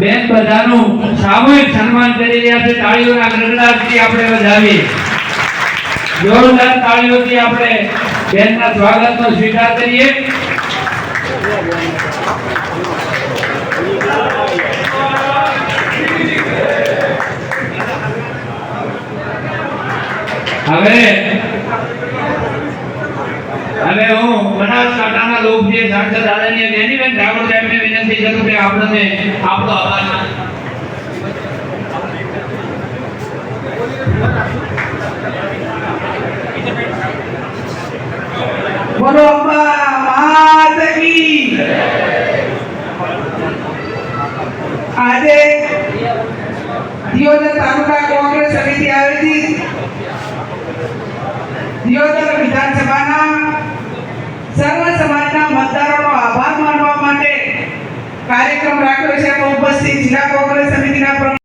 બેન, બધાનું સામૂહિક સન્માન કરી રહ્યા છે. તાળીઓના ગડગડાટથી આપણે વધાવીએ. જોરદાર તાળીઓથી આપણે બેનના સ્વાગતનો સ્વીકાર કરીએ. હવે હવે હું બનાસકાંઠાના લોકપ્રિય સાંસદ આદરણીય જ્ઞાનીબેન ઠાકોર સાહેબને વિનંતી કરું કે આપણને આપણો આભાર. બોલો માત કી આજે દિયોદર તાલુકા કોંગ્રેસ સમિતિ આયોજિત. દિયોદર વિધાનસભાના કાર્યક્રમ રાખ્યો છે એમાં ઉપસ્થિત જિલ્લા